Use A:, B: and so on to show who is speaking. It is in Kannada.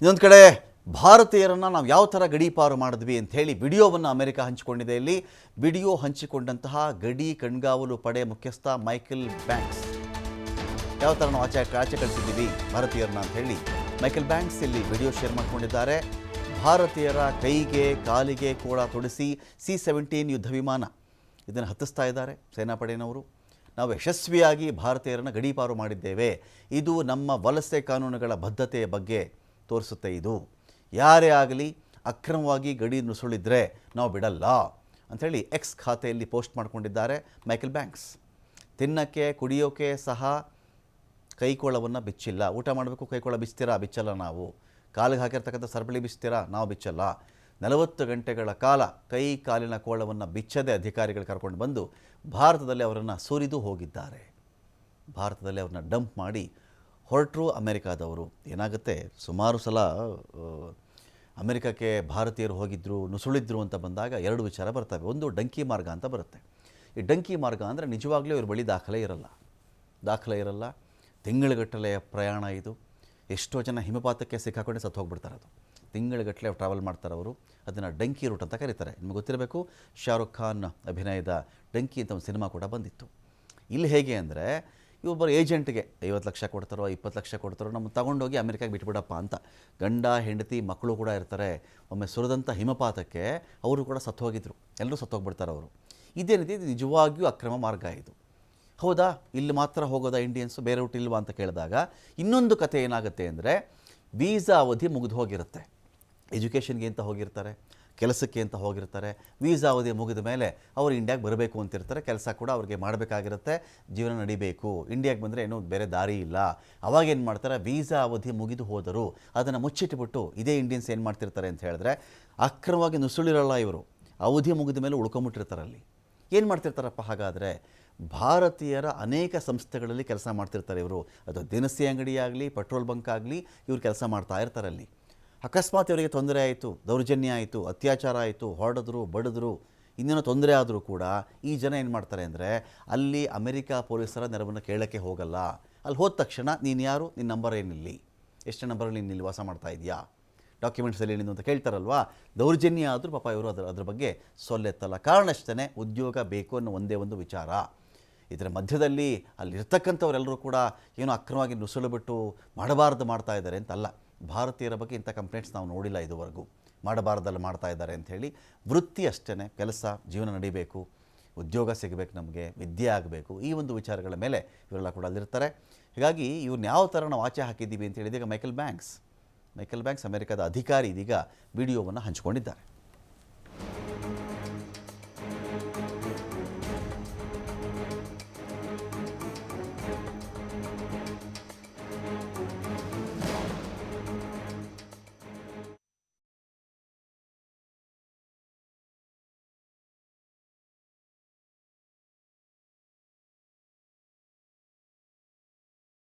A: ಇನ್ನೊಂದು ಕಡೆ, ಭಾರತೀಯರನ್ನು ನಾವು ಯಾವ ಥರ ಗಡೀಪಾರು ಮಾಡಿದ್ವಿ ಅಂತ ಹೇಳಿ ವಿಡಿಯೋವನ್ನು ಅಮೆರಿಕ ಹಂಚಿಕೊಂಡಿದೆ. ಇಲ್ಲಿ ವಿಡಿಯೋ ಹಂಚಿಕೊಂಡಂತಹ ಗಡಿ ಕಣ್ಗಾವಲು ಪಡೆ ಮುಖ್ಯಸ್ಥ ಮೈಕೆಲ್ ಬ್ಯಾಂಕ್ಸ್. ಯಾವ ಥರ ನಾವು ಆಚೆ ಆಚೆ ಕಳಿಸಿದ್ದೀವಿ ಭಾರತೀಯರನ್ನ ಅಂತ ಹೇಳಿ ಮೈಕೆಲ್ ಬ್ಯಾಂಕ್ಸ್ ಇಲ್ಲಿ ವಿಡಿಯೋ ಶೇರ್ ಮಾಡ್ಕೊಂಡಿದ್ದಾರೆ. ಭಾರತೀಯರ ಕೈಗೆ, ಕಾಲಿಗೆ ಕೂಡ ತೊಡಿಸಿ ಸಿ ಸೆವೆಂಟೀನ್ ಯುದ್ಧ ವಿಮಾನ ಇದನ್ನು ಹತ್ತಿಸ್ತಾ ಇದ್ದಾರೆ ಸೇನಾಪಡೆಯವರು ನಾವು ಯಶಸ್ವಿಯಾಗಿ ಭಾರತೀಯರನ್ನು ಗಡೀಪಾರು ಮಾಡಿದ್ದೇವೆ. ಇದು ನಮ್ಮ ವಲಸೆ ಕಾನೂನುಗಳ ಬದ್ಧತೆಯ ಬಗ್ಗೆ ತೋರಿಸುತ್ತೆ ಇದು. ಯಾರೇ ಆಗಲಿ ಅಕ್ರಮವಾಗಿ ಗಡಿ ನುಸುಳಿದ್ರೆ ನಾವು ಬಿಡಲ್ಲ ಅಂಥೇಳಿ ಎಕ್ಸ್ ಖಾತೆಯಲ್ಲಿ ಪೋಸ್ಟ್ ಮಾಡಿಕೊಂಡಿದ್ದಾರೆ ಮೈಕೆಲ್ ಬ್ಯಾಂಕ್ಸ್ ತಿನ್ನಕ್ಕೆ, ಕುಡಿಯೋಕೆ ಸಹ ಕೈಕೋಳವನ್ನು ಬಿಚ್ಚಿಲ್ಲ. ಊಟ ಮಾಡಬೇಕು, ಕೈಕೋಳ ಬಿಸ್ತೀರಾ ಬಿಚ್ಚಲ್ಲ ನಾವು. ಕಾಲಿಗೆ ಹಾಕಿರ್ತಕ್ಕಂಥ ಸರಪಳಿ ಬಿಸ್ತೀರಾ ನಾವು ಬಿಚ್ಚಲ್ಲ. ನಲವತ್ತು ಗಂಟೆಗಳ ಕಾಲ ಕೈ ಕಾಲಿನ ಕೋಳವನ್ನು ಬಿಚ್ಚದೆ ಅಧಿಕಾರಿಗಳು ಕರ್ಕೊಂಡು ಬಂದು ಭಾರತದಲ್ಲಿ ಅವರನ್ನು ಸುರಿದು ಹೋಗಿದ್ದಾರೆ. ಭಾರತದಲ್ಲಿ ಅವ್ರನ್ನ ಡಂಪ್ ಮಾಡಿ ಹೊರಟರು ಅಮೆರಿಕಾದವರು. ಏನಾಗುತ್ತೆ? ಸುಮಾರು ಸಲ ಅಮೆರಿಕಕ್ಕೆ ಭಾರತೀಯರು ಹೋಗಿದ್ದರು ನುಸುಳಿದ್ರು ಅಂತ ಬಂದಾಗ ಎರಡು ವಿಚಾರ ಬರ್ತವೆ. ಒಂದು, ಡಂಕಿ ಮಾರ್ಗ ಅಂತ ಬರುತ್ತೆ. ಈ ಡಂಕಿ ಮಾರ್ಗ ಅಂದರೆ ನಿಜವಾಗ್ಲೂ ಇವ್ರ ಬಳಿ ದಾಖಲೆ ಇರಲ್ಲ. ದಾಖಲೆ ಇರಲ್ಲ. ತಿಂಗಳುಗಟ್ಟಲೆ ಪ್ರಯಾಣ ಇದು. ಎಷ್ಟೋ ಜನ ಹಿಮಪಾತಕ್ಕೆ ಸಿಕ್ಕಾಕೊಂಡೆ ಸತ್ತು ಹೋಗ್ಬಿಡ್ತಾರೆ ಅದು. ತಿಂಗಳುಗಟ್ಟಲೆ ಟ್ರಾವೆಲ್ ಮಾಡ್ತಾರೆ ಅವರು. ಅದನ್ನು ಡಂಕಿ ರೂಟ್ ಅಂತ ಕರೀತಾರೆ. ನಿಮಗೆ ಗೊತ್ತಿರಬೇಕು, ಶಾರುಖ್ ಖಾನ್ ಅಭಿನಯದ ಡಂಕಿ ಅಂತ ಒಂದು ಸಿನಿಮಾ ಕೂಡ ಬಂದಿತ್ತು. ಇಲ್ಲಿ ಹೇಗೆ ಅಂದರೆ ಇವೊಬ್ಬರು ಏಜೆಂಟ್ಗೆ ಐವತ್ತು ಲಕ್ಷ ಕೊಡ್ತಾರೋ, ಇಪ್ಪತ್ತು ಲಕ್ಷ ಕೊಡ್ತಾರೋ ನಮ್ಮ ತಗೊಂಡೋಗಿ ಅಮೆರಿಕಾಗೆ ಬಿಟ್ಬಿಡಪ್ಪ ಅಂತ. ಗಂಡ, ಹೆಂಡತಿ, ಮಕ್ಕಳು ಕೂಡ ಇರ್ತಾರೆ. ಒಮ್ಮೆ ಸುರಿದಂಥ ಹಿಮಪಾತಕ್ಕೆ ಅವರು ಕೂಡ ಸತ್ತು ಹೋಗಿದ್ರು ಎಲ್ಲರೂ ಸತ್ತು ಹೋಗ್ಬಿಡ್ತಾರೆ ಅವರು. ಇದೇ ರೀತಿ ನಿಜವಾಗಿಯೂ ಅಕ್ರಮ ಮಾರ್ಗ ಇದು. ಹೌದಾ? ಇಲ್ಲಿ ಮಾತ್ರ ಹೋಗೋದಾ ಇಂಡಿಯನ್ಸು? ಬೇರೆ ಊಟ ಇಲ್ವಾ ಅಂತ ಕೇಳಿದಾಗ ಇನ್ನೊಂದು ಕತೆ ಏನಾಗುತ್ತೆ ಅಂದರೆ, ವೀಸಾ ಅವಧಿ ಮುಗಿದು ಹೋಗಿರುತ್ತೆ. ಎಜುಕೇಷನ್ಗೆ ಅಂತ ಹೋಗಿರ್ತಾರೆ? ಕೆಲಸಕ್ಕೆ ಅಂತ ಹೋಗಿರ್ತಾರೆ. ವೀಸಾ ಅವಧಿ ಮುಗಿದ ಮೇಲೆ ಅವರು ಇಂಡಿಯಾಗೆ ಬರಬೇಕು ಅಂತಿರ್ತಾರೆ. ಕೆಲಸ ಕೂಡ ಅವ್ರಿಗೆ ಮಾಡಬೇಕಾಗಿರುತ್ತೆ. ಜೀವನ ನಡಿಬೇಕು. ಇಂಡಿಯಾಗೆ ಬಂದರೆ ಏನೂ ಬೇರೆ ದಾರಿ ಇಲ್ಲ. ಅವಾಗೇನು ಮಾಡ್ತಾರೆ? ವೀಸಾ ಅವಧಿ ಮುಗಿದು ಹೋದರು ಅದನ್ನು ಮುಚ್ಚಿಟ್ಟುಬಿಟ್ಟು ಇದೇ ಇಂಡಿಯನ್ಸ್ ಏನು ಮಾಡ್ತಿರ್ತಾರೆ ಅಂತ ಹೇಳಿದ್ರೆ ಅಕ್ರಮವಾಗಿ ನುಸುಳಿರಲ್ಲ ಇವರು. ಅವಧಿ ಮುಗಿದ ಮೇಲೆ ಉಳ್ಕೊಂಬಿಟ್ಟಿರ್ತಾರೆ ಅಲ್ಲಿ. ಏನು ಮಾಡ್ತಿರ್ತಾರಪ್ಪ ಹಾಗಾದರೆ? ಭಾರತೀಯರ ಅನೇಕ ಸಂಸ್ಥೆಗಳಲ್ಲಿ ಕೆಲಸ ಮಾಡ್ತಿರ್ತಾರೆ ಇವರು. ಅದು ದಿನಸಿ ಅಂಗಡಿ ಆಗಲಿ ಪೆಟ್ರೋಲ್ ಬಂಕ್ ಆಗಲಿ, ಇವರು ಕೆಲಸ ಮಾಡ್ತಾ ಇರ್ತಾರೆ ಅಲ್ಲಿ. ಅಕಸ್ಮಾತ್ ಇವರಿಗೆ ತೊಂದರೆ ಆಯಿತು, ದೌರ್ಜನ್ಯ ಆಯಿತು, ಅತ್ಯಾಚಾರ ಆಯಿತು ಹೊಡೆದ್ರು ಬಡಿದ್ರು, ಇನ್ನೇನೋ ತೊಂದರೆ ಆದರೂ ಕೂಡ ಈ ಜನ ಏನು ಮಾಡ್ತಾರೆ ಅಂದರೆ ಅಲ್ಲಿ ಅಮೆರಿಕ ಪೊಲೀಸರ ನೆರವನ್ನು ಕೇಳೋಕ್ಕೆ ಹೋಗಲ್ಲ. ಅಲ್ಲಿ ಹೋದ ತಕ್ಷಣ ನೀನು ಯಾರು? ನಿನ್ನ ನಂಬರ್ ಏನಿಲ್ಲಿ? ಎಷ್ಟು ನಂಬರಲ್ಲಿ ನೀನು ಇಲ್ಲಿ ವಾಸ ಮಾಡ್ತಾ ಇದೆಯಾ? ಡಾಕ್ಯುಮೆಂಟ್ಸಲ್ಲಿ ಏನಿದೆ ಅಂತ ಕೇಳ್ತಾರಲ್ವಾ? ದೌರ್ಜನ್ಯ ಆದರೂ ಪಾಪ ಇವರು ಅದರ, ಅದ್ರ ಬಗ್ಗೆ ಸೊಲ್ಲೆತ್ತಲ್ಲ. ಕಾರಣ ಅಷ್ಟೇ ಉದ್ಯೋಗ ಬೇಕು ಅನ್ನೋ ಒಂದೇ ಒಂದು ವಿಚಾರ. ಇದರ ಮಧ್ಯದಲ್ಲಿ ಅಲ್ಲಿರ್ತಕ್ಕಂಥವರೆಲ್ಲರೂ ಕೂಡ ಏನೋ ಅಕ್ರಮವಾಗಿ ನುಸುಳು ಬಿಟ್ಟು ಮಾಡಬಾರ್ದು ಮಾಡ್ತಾ ಇದ್ದಾರೆ ಅಂತಲ್ಲ. ಭಾರತೀಯರ ಬಗ್ಗೆ ಇಂಥ ಕಂಪ್ಲೇಂಟ್ಸ್ ನಾವು ನೋಡಿಲ್ಲ ಇದುವರೆಗೂ. ಮಾಡಬಾರ್ದಲ್ಲ ಮಾಡ್ತಾ ಇದ್ದಾರೆ ಅಂಥೇಳಿ ವೃತ್ತಿ ಅಷ್ಟೇ ಕೆಲಸ, ಜೀವನ ನಡಿಬೇಕು, ಉದ್ಯೋಗ ಸಿಗಬೇಕು ನಮಗೆ, ವಿದ್ಯೆ ಆಗಬೇಕು, ಈ ಒಂದು ವಿಚಾರಗಳ ಮೇಲೆ ಇವರೆಲ್ಲ ಕೂಡ ಅಲ್ಲಿರ್ತಾರೆ. ಹೀಗಾಗಿ ಇವ್ರನ್ನ ಯಾವ ಥರ ನಾವು ಆಚೆ ಹಾಕಿದ್ದೀವಿ ಅಂತ ಹೇಳಿದಾಗ ಮೈಕೆಲ್ ಬ್ಯಾಂಕ್ಸ್ ಮೈಕೆಲ್ ಬ್ಯಾಂಕ್ಸ್ ಅಮೆರಿಕದ ಅಧಿಕಾರಿ ಇದೀಗ ವಿಡಿಯೋವನ್ನು ಹಂಚಿಕೊಂಡಿದ್ದಾರೆ.